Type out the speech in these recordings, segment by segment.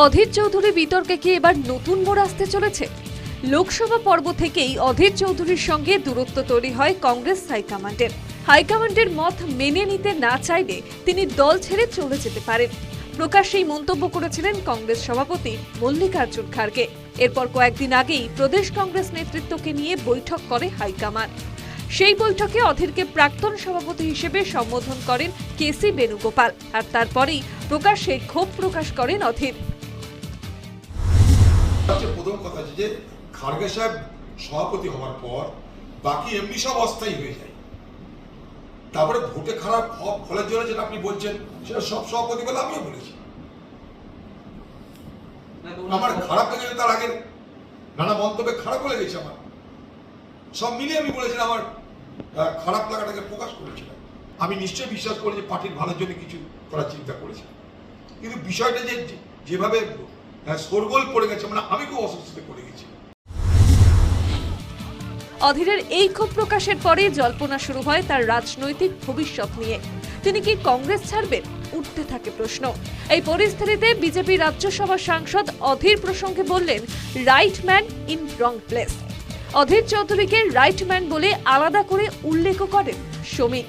অধীর চৌধুরী বিতর্কে কি এবার নতুন মোড় আসতে চলেছে? লোকসভা পর্ব থেকেই অধীর চৌধুরীর সঙ্গে দূরত্ব তৈরি হয় কংগ্রেস হাইকমান্ডের। হাইকমান্ডের মত মেনে নিতে না চাইলে তিনি দল ছেড়ে চলে যেতে পারেন। প্রকাশ্যেই মন্তব্য করেছিলেন কংগ্রেস সভাপতি মল্লিকার্জুন খাড়গে। এরপর কয়েকদিন আগেই প্রদেশ কংগ্রেস নেতৃত্বকে নিয়ে বৈঠক করে হাইকমান্ড। সেই বৈঠকে অধীরকে প্রাক্তন সভাপতি হিসেবে সম্বোধন করেন কেসি বেণুগোপাল। আর তারপরেই প্রকাশ্যে ক্ষোভ প্রকাশ করেন অধীর। হচ্ছে প্রথম কথা যে খার্গে সাহেব সভাপতি হওয়ার পর বাকি এমনি সব অস্থায়ী হয়ে যায়। তারপরে ভোটে খারাপ ফলের জন্য যেটা আপনি বলছেন, সেটা সব সভাপতি বলে আমিও বলেছি। আমার খারাপ লেগেছে তার আগে নানা মন্তব্যে খারাপও লেগেছে আমার। সব মিলিয়ে আমি বলেছিলাম আমার খারাপ লাগাটাকে প্রকাশ করেছিলাম আমি নিশ্চয়ই বিশ্বাস করি যে পার্টির ভালোর জন্য কিছু করার চিন্তা করেছি। কিন্তু বিষয়টা যে- যেভাবে আহ, শোরগোল পড়ে গেছে মানে আমি খুব অস্বস্তিতে পড়ে গেছি। অধীরের এই ক্ষোভ প্রকাশের পরে জল্পনা শুরু হয় তার রাজনৈতিক ভবিষ্যৎ নিয়ে। তিনি কি কংগ্রেস ছাড়বেন? উঠতে থাকে প্রশ্ন। এই পরিস্থিতিতে বিজেপি রাজ্যসভা সাংসদ অধীর প্রসঙ্গে বললেন right man in wrong place Adhir চৌধুরীকে রাইট ম্যান বলে আলাদা করে উল্লেখ করেন শ্রমিক।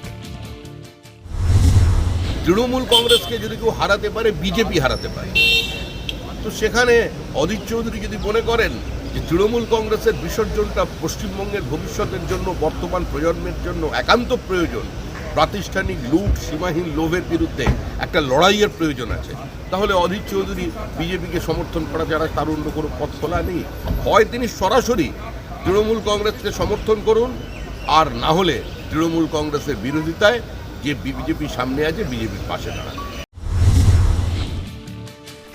তৃণমূল কংগ্রেসকে যদি কেউ হারাতে পারে বিজেপি হারাতে পারে। তো সেখানে অধীর চৌধুরী যদি মনে করেন যে তৃণমূল কংগ্রেসের বিসর্জনটা পশ্চিমবঙ্গের ভবিষ্যতের জন্য, বর্তমান প্রজন্মের জন্য একান্ত প্রয়োজন, প্রাতিষ্ঠানিক লুট, সীমাহীন লোভের বিরুদ্ধে একটা লড়াইয়ের প্রয়োজন আছে, তাহলে অধীর চৌধুরী বিজেপিকে সমর্থন করা ছাড়া তার অন্য কোনো পথ খোলা নেই। হয় তিনি সরাসরি তৃণমূল কংগ্রেসকে সমর্থন করুন, আর না হলে তৃণমূল কংগ্রেসের বিরোধিতায় যে বিজেপি সামনে আছে, বিজেপির পাশে দাঁড়ান।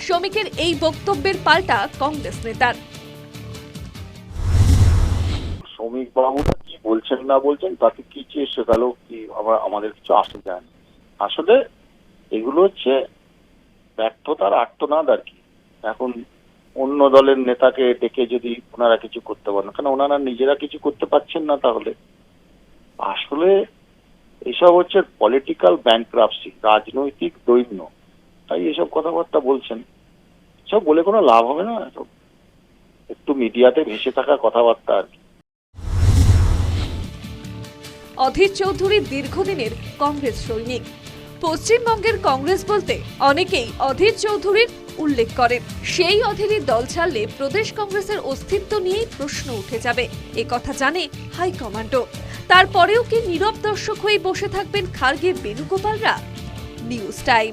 শ্রমিকের এই বক্তব্যের পাল্টা কংগ্রেস নেতার। শ্রমিক বাবুরা কি বলছেন, না বলছেন, তাতে কি চেয়ে শেখালো কি আমাদের কিছু আসে যায় আসলে এগুলো হচ্ছে ব্যর্থতার আর্তনাদ আর কি। এখন অন্য দলের নেতাকে ডেকে যদি ওনারা কিছু করতে পারেন, কেন ওনারা নিজেরা কিছু করতে পারছেন না তাহলে? আসলে এসব হচ্ছে পলিটিক্যাল ব্যাংক্রাপসি রাজনৈতিক দৈন্য। তাই এসব কথাবার্তা বলছেন। সব বলে কোনো লাভ হবে না। একটু মিডিয়াতে ভেসে থাকা কথাবার্তা আর কি। অধীর চৌধুরী দীর্ঘদিনের কংগ্রেস সৈনিক। পশ্চিমবঙ্গের কংগ্রেস বলতে অনেকেই অধীর চৌধুরীর উল্লেখ করেন। সেই অধীরই দল ছাড়লে প্রদেশ কংগ্রেসের অস্তিত্ব নিয়েই প্রশ্ন উঠে যাবে। এ কথা জানে হাইকমান্ডও তারপরেও কি নীরব দর্শক হয়ে বসে থাকবেন খার্গে বেণুগোপালরা? News time.